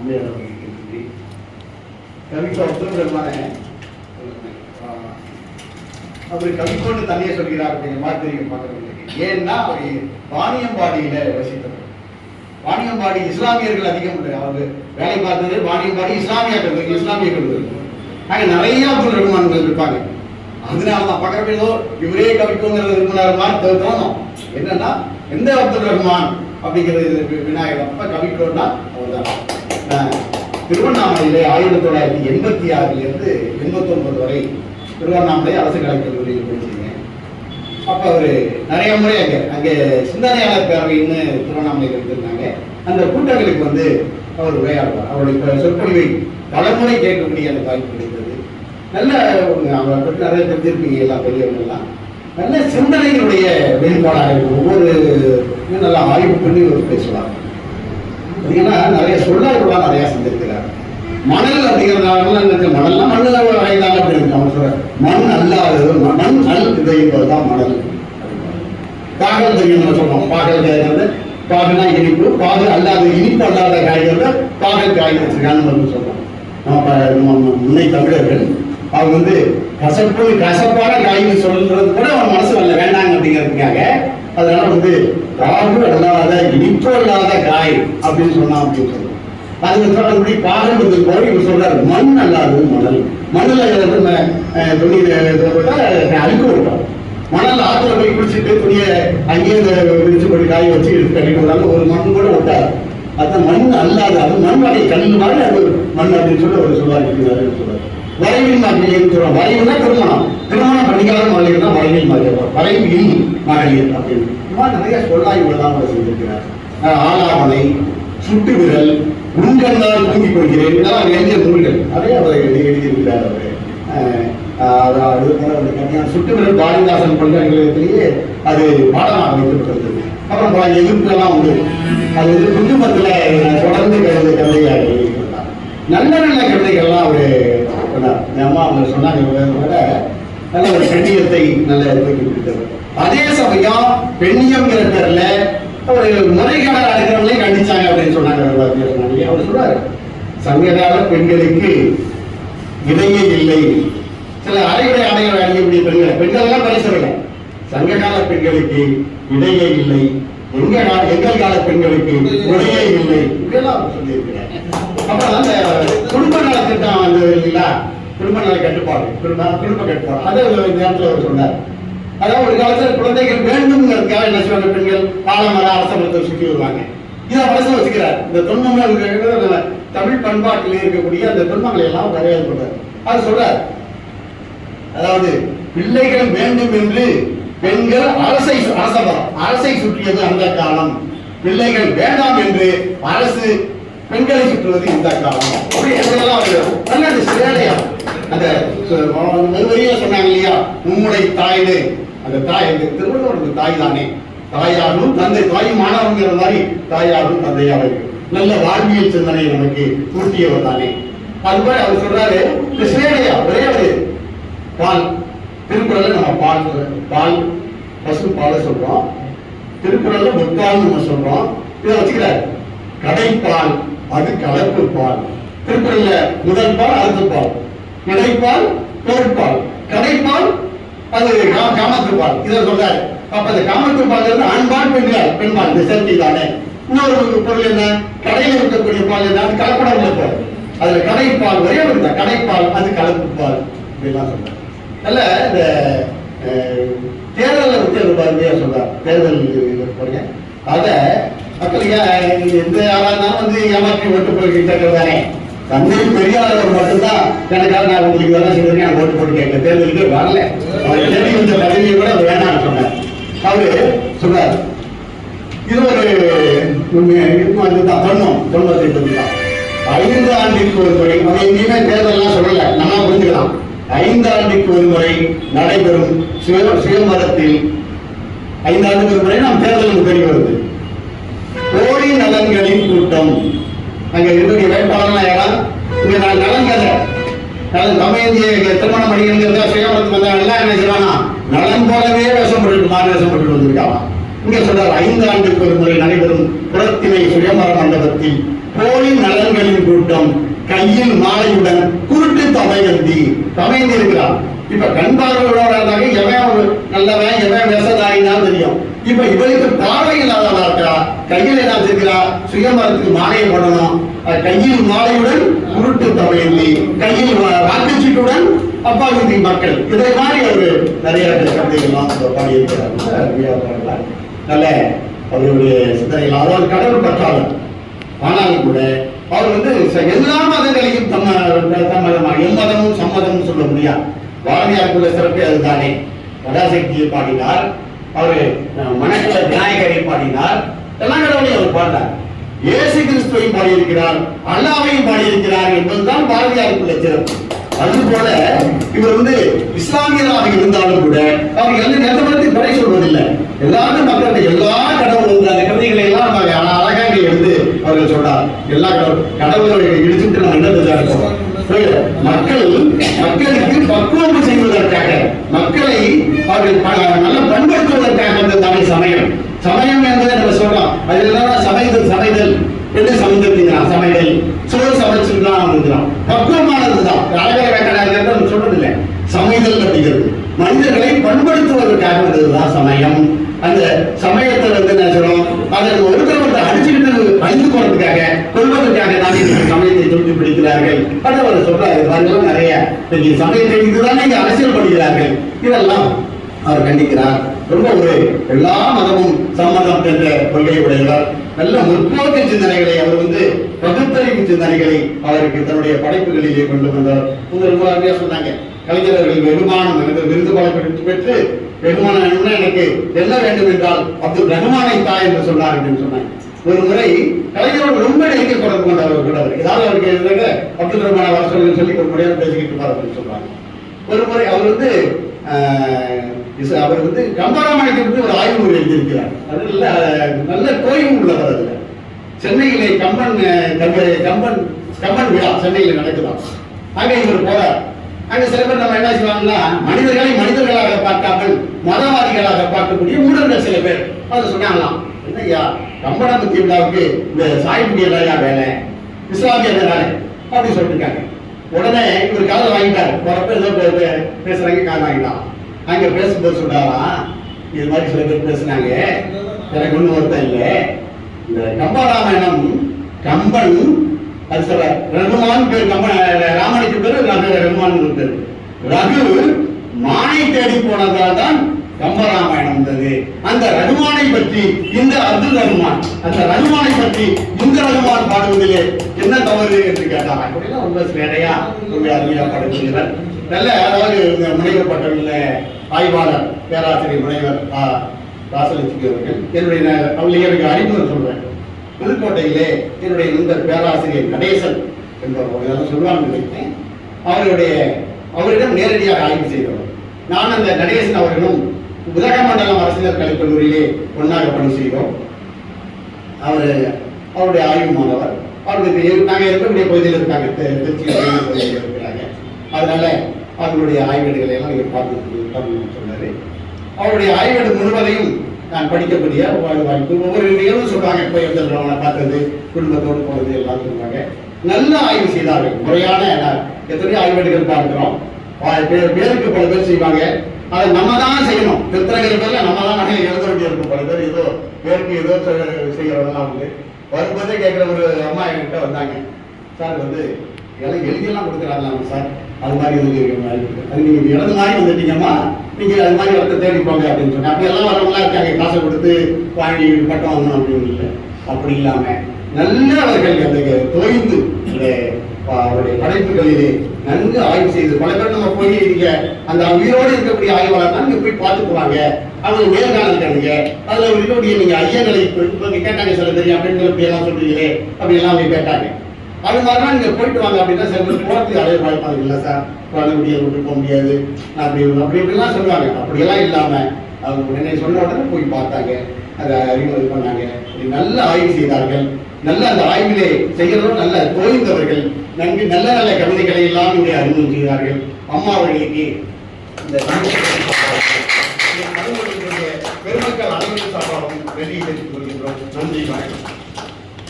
அம்மையார் அப்துல் ரஹ்மானே அவர் கவிக்கோன்னு தனியே சொல்கிறார் அப்படிங்கிற மாதிரி தெரியும் பார்க்கறவங்களுக்கு ஏன்னா அவர் வாணியம்பாடியில வசித்தவர். வாணியம்பாடி இஸ்லாமியர்கள் அதிகம் உண்டு. அவர் வேலை பார்த்தது வாணியம்பாடி இஸ்லாமிய கல்லூரி இஸ்லாமிய கல்லூரி அங்க நிறைய அப்துல் ரஹ்மான்கள் இருப்பாங்க. அதனால தான் பக்கத்தில் ஏதோ இவரே கவிக்கோங்கிறது விரும்பினார் மாதிரி தோணும். என்னன்னா எந்த அப்துல் ரஹ்மான் அப்படிங்கிறது விநாயகர்? அப்ப கவிக்கோன்னா அவர் தான் திருவண்ணாமலையிலே ஆயிரத்தி தொள்ளாயிரத்தி எண்பத்தி ஆறிலிருந்து எண்பத்தி ஒன்பது வரை திருவண்ணாமலை அரசு கலைக் கல்லூரியில் படிச்சீங்க. அப்ப அவரு நிறைய முறை அங்க அங்க சிந்தனையாளர் பேரவைன்னு திருவண்ணாமலையில் இருந்திருந்தாங்க அந்த கூட்டங்களுக்கு வந்து அவர் உரையாடுவார். அவருடைய சொற்பொழிவை பலமுறை கேட்கக்கூடிய அந்த வாய்ப்பு கிடைத்தது. நல்ல அவரை பற்றி நிறைய தெரிஞ்சிருப்பீங்க எல்லாம் பெரியவங்கெல்லாம் நல்ல சிந்தனையினுடைய வெளிப்பாடாக இருக்கும் ஒவ்வொரு இதுவும் நல்லா ஆய்வு பண்ணி ஒரு அப்படின்னா நிறைய சொல்லாய்வுலாம் நிறைய செஞ்சிருக்கிறார் மணல் அப்படிங்கிறதால எனக்கு மணல்லாம் மண்ணு வகைதாங்க அப்படி இருக்கு. அவன் சொல்ற மண் அல்லாதது ம- மண் நல் தான் என்பதுதான் மணல். பாகல் தெரியும் நம்ம சொல்றோம். பாகல் காய்கிறது பாகனா இனிப்பு பாகல் அல்லாத இனிப்பு அல்லாத காய்கிறது பாகல் காய் வச்சிருக்கான்னு சொல்றோம். நம்ம நம்ம முன்னை தமிழர்கள் அவங்க வந்து கசப்பு கசப்பான காய்னு சொல்றது கூட அவன் மனசு வரல. வேண்டாங்க அப்படிங்கிறதுக்காக அதனால வந்து ராகு அல்லாத இனிப்பு அல்லாத காய் அப்படின்னு சொன்னான் அப்படின்னு சொல்றோம். அதுல சொல்றபடி பாகம் போய் இவர் சொல்றாரு மண் அல்லாதது மணல். மண்ணுல நம்ம அஹ், துணி போட்டா அழுக்கு மணல் ஆற்றுல போய் குளிச்சுட்டு துணியை அங்கேயே இந்த விரிச்சு போய் காய வச்சு எடுத்து கட்டிட்டு ஒரு மண் கூட ஒட்டாது. அது மண் அல்லாத அது மண் வகை கல் மாதிரி அது மண் அப்படின்னு சொல்லி அவர் சொல்லுவார் இருக்கிறாரு சொல்றாரு வரைவில் மகளிர்னு சொல்றோம். வரைவுனா திருமணம். திருமணம் பண்ணிக்காத மகளிர் தான் வரைவில் மகளிர் மகளிர் அப்படின்னு. இந்த மாதிரி நிறைய சொல்லாய்வுகள் தான் அவர் செஞ்சிருக்கிறார். அஹ் ஆலாவணை சுட்டு விரல் உண்கண்ணால் தூங்கிக் கொள்கிறேன். இதெல்லாம் எழுதிய நூல்கள். அதே அவர் எழுதி எழுதியிருக்கிறார் அவர். அதாவது அவர் சுட்டு விரல் பாரதிதாசன் பல்கலைக்கழகத்திலேயே அது பாடமாக வைக்கப்பட்டிருந்தது. அப்புறம் பல எதிர்ப்புகள்லாம் உண்டு. அது வந்து குடும்பத்தில் தொடர்ந்து கருது கவிதையாக நல்ல நல்ல கவிதைகள்லாம் அவர் சொன்னார். என் அம்மா அவங்க சொன்னாங்க கூட நல்ல ஒரு பெண்ணியத்தை நல்ல தூக்கி அதே சமயம் பெண்ணியம்ங்கிற பேர்ல ஒரு முறைகேடாக இருக்கிறவங்களையும் கண்டிச்சாங்க அப்படின்னு சொன்னாங்க. அவர் சொல்றாரு. சங்ககால பெண்களுக்கு இடையே இல்லை. சில அரைகுறை ஆடைகள் அணியக்கூடிய பெண்கள் பெண்கள் எல்லாம் பரிசவில்லை சங்ககால பெண்களுக்கு இடையே இல்லை. எங்க கால எங்கள் கால பெண்களுக்கு உடையே இல்லை. இப்படியெல்லாம் அவர் சொல்லியிருக்கிறார். அப்புறம் அந்த குடும்ப நல திட்டம் குடும்ப நல கட்டுப்பாடு குடும்ப குடும்ப கட்டுப்பாடு. அதை ஒரு நேரத்தில் அவர் சொன்னார். அதாவது ஒரு காலத்துல குழந்தைகள் வேண்டும்ங்கிறதுக்காக என்ன செய்வாங்க பெண்கள்? பாலமர அரச மரத்தை சுற்றி வருவாங்க. இதை மனசுல வச்சுக்கிறார். இந்த தொன்மங்கள் தமிழ் பண்பாட்டில் இருக்கக்கூடிய அந்த தொன்மங்களை எல்லாம் வரையாது பண்றாரு அது சொல்றார் அதாவது பிள்ளைகள் வேண்டும் என்று பெண்கள் அரசை சு- அரசை சுற்றியது அந்த காலம். பிள்ளைகள் வேண்டாம் என்று அரசு பெண்களை சுற்றுவது இந்த காலம். அப்படி எல்லாம் நல்லது நல்ல அந்த சிறையா சொன்னாங்க இல்லையா? உம்முடைய தாய்னு அந்த தாய் அந்த திருவள்ளுவர் தாய் தானே தாயாரும் தந்தை தாய் மாணவங்கிற மாதிரி தாயாரும் தந்தையாக நல்ல வாழ்வியல் சிந்தனை நமக்கு ஊட்டியவர் தானே. அது மாதிரி அவர் சொல்றாரு கிருஷ்ணேடையா சிறையா ஒரே ஒரு பால். திருக்குறள் நம்ம பால் பால் பசு பாலை சொல்றோம். திருக்குறள்ல முற்பால் நம்ம சொல்றோம். இதை வச்சுக்கிறார். கடைப்பால் அது கலப்பு பால். திருக்குறள்ல முதல் பால் அடுத்த பால். இடைப்பால் பொருட்பால் கடைப்பால் அது கா- பால் இதை சொல்றாரு. அப்ப அந்த காமத்து பால் இருந்து ஆண்பால் பெண்பால். பெண்பால் இந்த சேர்த்தி தானே. இன்னொரு பொருள் என்ன? கடையில் இருக்கக்கூடிய பால் என்ன? அது கலப்படம் உள்ள பால் அதுல கடைப்பால் ஒரே ஒரு தான் கடைப்பால் அது கலப்பு பால் இப்படிலாம் சொல்றாரு. அல்ல இந்த தேர்தலில் தேர்தலை பத்தி ரொம்ப அருமையா சொல்றார். தேர்தல் இது பாருங்க. மக்கள் இது எந்த ஆளா இருந்தாலும் வந்து ஏமாற்றி ஓட்டு போய்கிட்டே தானே? தந்தை பெரியார் மட்டும்தான். எனக்காக நான் உங்களுக்கு இதெல்லாம் செய்திருக்கேன் நான் ஓட்டு போட்டு கேட்க தேர்தலுக்கு வரல. அவர் தேடி இந்த பதவியை கூட அவர் வேண்டாம்னு சொன்னார். அவரு சொல்றாரு. இது ஒரு உண்மை. இருக்கும் அதுதான் தொன்மம் தொன்மத்தை பற்றி தான் ஐந்து ஆண்டுக்கு ஒரு முறை அது எங்கேயுமே தேர்தல்லாம் சொல்லல. நல்லா புரிஞ்சுக்கலாம். ஐந்து ஆண்டுக்கு ஒரு முறை நடைபெறும் சுய சுயமரத்தில் ஐந்து ஆண்டுக்கு ஒரு முறை நாம் தேர்தல் நமக்கு தெரிய வருது கோடி நலன்களின் கூட்டம் அங்க இருக்கக்கூடிய வேட்பாளர்லாம் யாரா இங்க நான் நலன் கதை நலன் தமையந்திய திருமணம் பண்ணிக்கிறதா சுயமரத்துக்கு வந்தா எல்லாம் என்ன செய்வானா நலன் போலவே வேஷம் போட்டு மாறு வேஷம் போட்டுட்டு வந்திருக்காங்க. இங்க சொல்றாரு ஐந்து ஆண்டுக்கு ஒரு முறை நடைபெறும் புறத்திணை சுயமர மண்டபத்தில் போலி நலன்களின் கூட்டம் கையில் மாலையுடன் குருட்டு தமையந்தி தமைந்து இருக்கிறார். இப்ப கண் பார்வையுள்ளவராக எவன் ஒரு நல்லவன் எவன் விவசாயினாலும் தெரியும். இப்ப இவளுக்கு பார்வை இல்லாதவளா இருக்கா? கையில் என்ன வச்சிருக்கிறா சுயமரத்துக்கு மாலையை போடணும். கையில் மாலையுடன் குருட்டு தமையந்தி கையில் வா- வாக்குச்சீட்டுடன் மக்கள். இதை மாதிரி ஒரு நிறைய கவிதைகள்லாம் பாடியிருக்கிறார் நல்ல அவருடைய சிந்தனைகள். அதாவது கடவுள் பற்றாளர். ஆனாலும் கூட அவர் வந்து எல்லா மதங்களையும் தம்ம தம்மதமாக எம்மதமும் சம்மதமும் சொல்ல முடியாது பாரதியாருக்குள்ள சிறப்பு அதுதானே. பராசக்தியை பாடினார். அவர் அஹ், மணக்கல விநாயகரை பாடினார். எல்லாம் கடவுளையும் அவர் பாடினார். இயேசு கிறிஸ்துவையும் பாடியிருக்கிறார். அல்லாவையும் பாடியிருக்கிறார் என்பதுதான் பாரதியாருக்குள்ள சிறப்பு. அது போல இவர் வந்து இஸ்லாமியராக இருந்தாலும் கூட அவர் எந்த நேரத்தை குறை சொல்வதில்லை. எல்லாருமே மக்களுடைய எல்லா கடவுள் அந்த கவிதைகளை எல்லாம் நம்ம அழகா அழகாக எழுந்து அவர்கள் சொல்றார். எல்லா கடவுள் கடவுளை இடிச்சுட்டு நம்ம என்ன இருக்கோம் மக்கள் மக்களுக்கு பக்குவம் செய்வதற்காக மக்களை அவர்கள் ப- நல்ல பண்படுத்துவதற்காக வந்த தானே சமயம். சமயம் என்பதை நம்ம சொல்றோம் அது என்னன்னா சமைதல் சமைதல். என்று சமைந்திருக்கிறான் சமையல் சோறு சமைச்சிருந்தான் பக்குவமானதுதான். அழகாக வேக்கடாக நம்ம சொல்றது இல்லை சமைதல் அப்படிங்கிறது மனிதர்களை பண்படுத்துவதற்காக வந்ததுதான் சமயம். அந்த சமயத்தை வந்து என்ன சொல்றோம்? அதை ஒருத்தர் அடிச்சுக்கிட்டு அழிந்து போறதுக்காக கொள்வதற்காக தான் இந்த சமயத்தை தூக்கி பிடிக்கிறார்கள். அதை அவர் சொல்றாரு நிறைய இன்னைக்கு சமயத்தை இதுதான் இங்க அரசியல் படுகிறார்கள் இதெல்லாம் அவர் கண்டிக்கிறார். ரொம்ப ஒரு எல்லா மதமும் சம்மதம் என்ற கொள்கையை உடையவர். நல்ல முற்போக்கு சிந்தனைகளை அவர் வந்து பகுத்தறிவு சிந்தனைகளை அவருக்கு தன்னுடைய படைப்புகளிலே கொண்டு வந்தார் உங்க ரொம்ப அருமையா சொன்னாங்க. கலைஞர்கள் வெகுமானம் எனக்கு விருது பல பெற்று வெகுமானம் வேணும்னா எனக்கு என்ன வேண்டும் என்றால் அப்துல் ரஹ்மானை தாய் என்று சொன்னார் அப்படின்னு சொன்னாங்க ஒரு முறை கலைஞரோடு ரொம்ப நெருங்கிய தொடர்பு அவர் கூட ஏதாவது அவருக்கு இருந்தாங்க அப்துல் ரஹ்மான வர சொல்லி சொல்லி ஒரு முறையாக பேசிக்கிட்டு இருப்பார் அப்படின்னு சொல்றாங்க. ஒரு முறை அவர் வந்து அவர் வந்து கம்பராமாயணத்தை பற்றி ஒரு ஆய்வு நூல் எழுதியிருக்கிறார். அது நல்ல நல்ல கோயில் உள்ளவர் அதுல. சென்னையிலே கம்பன் கம்பன் கம்பன் விழா சென்னையில் நடக்குதான். அங்க இவர் போறார். அங்க சில பேர் நம்ம என்ன செய்வாங்கன்னா மனிதர்களை மனிதர்களாக பார்க்காமல் மதவாதிகளாக பார்க்கக்கூடிய மூடர்கள் சில பேர். அதை சொன்னாங்களாம் என்னய்யா கம்பனபத்தி விழாவுக்கு இந்த சாய்புடி எல்லாம் வேலை? இஸ்லாமிய வேலை அப்படின்னு சொல்லிருக்காங்க உடனே இவர் காதை வாங்கிட்டாரு. போறப்ப ஏதோ பேசுறாங்க காதை வாங்கிட்டான். அங்க பேசும்போது சொல்றாராம் இது மாதிரி சில பேர் பேசுனாங்க. எனக்கு ஒன்றும் வருத்தம் இல்லை. இந்த கம்பராமாயணம் கம்பன் அது சொல்ற ரகுமான் பேர் கம்பன் ராமனுக்கு பெருமான் இருந்தது. ரகு மானை தேடி போனதால் தான் கம்பராமாயணம் வந்தது. அந்த ரகுமானை பற்றி இந்த அப்துல் ரகுமான் அந்த ரகுமானை பற்றி இந்த ரகுமான் பாடுவதிலே என்ன தவறு என்று கேட்டார் அப்படிலாம் ரொம்ப நிறையா ரொம்ப அருமையா பாடுகிறார் நல்ல அதாவது இந்த முனைவர் பட்டங்களில் ஆய்வாளர் பேராசிரியர் முனைவர் ராசலட்சுமி அவர்கள் என்னுடைய ந- எனக்கு அறிமுகம் சொல்றேன். புதுக்கோட்டையிலே என்னுடைய நண்பர் பேராசிரியர் நடேசன் என்பவர் இதெல்லாம் சொல்லுவாங்க நினைக்கிறேன். அவருடைய அவரிடம் நேரடியாக ஆய்வு செய்தவர் நான் அந்த நடேசன் அவர்களும் உதகமண்டலம் அரசியல் கலைக் கல்லூரியிலே ஒன்றாக பணி செய்தோம். அவர் அவருடைய ஆய்வு மாணவர் அவருக்கு நாங்கள் இருக்கக்கூடிய பகுதியில் இருக்காங்க. பகுதியில் இருக்கிறாங்க. அதனால அவர்களுடைய ஆய்வேடுகளை எல்லாம் நீங்க பார்த்து சொன்னார். அவருடைய ஆய்வேடு முழுவதையும் நான் படிக்கக்கூடிய வா- வாய்ப்பு. ஒவ்வொரு நிகழ்வும் சொல்றாங்க போய் எழுதுறவனை பார்த்தது குடும்பத்தோடு போனது எல்லாம் சொல்றாங்க. நல்ல ஆய்வு செய்தார்கள். முறையான எத்தனையோ ஆய்வெடுகள் பார்க்கிறோம் பேருக்கு பல பேர் செய்வாங்க. அதை நம்ம தான் செய்யணும். திருத்தரங்கிற பேர்ல நம்ம தான் நகை எழுத வேண்டியிருக்கும் பல பேர் ஏதோ பேருக்கு ஏதோ செ- செய்யறதெல்லாம் உண்டு. வரும்போதே கேட்குற ஒரு அம்மா என்கிட்ட வந்தாங்க. சார் வந்து எல்லாம் எழுதியெல்லாம் கொடுக்குறாங்களாம் சார். அது மாதிரி எழுதி அது நீங்கள் இடது மாதிரி வந்துட்டீங்கம்மா நீங்கள் அது மாதிரி இடத்த தேடி போங்க அப்படின்னு சொன்னேன். அப்படி எல்லாம் வரவங்களா இருக்காங்க காசை கொடுத்து வாங்கி பட்டம் வாங்கணும் அப்படின்னு இல்லை. அப்படி இல்லாம நல்லவர்கள் அந்த தோய்ந்து அந்த ப- அவருடைய படைப்புகளிலே நன்கு ஆய்வு செய்து பல பேர் நம்ம போய் நீங்க அந்த உயிரோடு இருக்கக்கூடிய ஆய்வாளர் தான் நீங்க போய் பார்த்துக்குவாங்க. அவங்க நேர்காணல் காணுங்க அதுல இருக்கக்கூடிய நீங்க ஐயங்களை கேட்டாங்க சில தெரியும் அப்படின்னு சொல்லி எல்லாம் சொல்றீங்களே அப்படி எல்லாம் அவங்க கேட்டாங்க. அது மாதிரிலாம் நீங்க போயிட்டு வாங்க அப்படின்னா சில பேர் போறதுக்கு அடைய வாய்ப்பாங்க இல்லை சார். குழந்தை முடியாது விட்டு போக முடியாது. அப்படி அப்படி இப்படிலாம் சொல்லுவாங்க. அப்படியெல்லாம் இல்லாம அவங்க உடனே சொன்ன உடனே போய் பார்த்தாங்க. அதை அறிமுகம் பண்ணாங்க. நல்ல ஆய்வு செய்தார்கள். நல்ல அந்த ஆய்விலே செய்கிறவர்கள் நல்ல தோய்ந்தவர்கள். நன்கு நல்ல நல்ல கவிதைகளை எல்லாம் இங்கே அறிமுகம் செய்தார்கள். அம்மா அவர்களுக்கு இந்த பெருமக்கள் அனைவரும் சாப்பாடும் வெளியே கொள்கின்றோம். நன்றி வணக்கம்.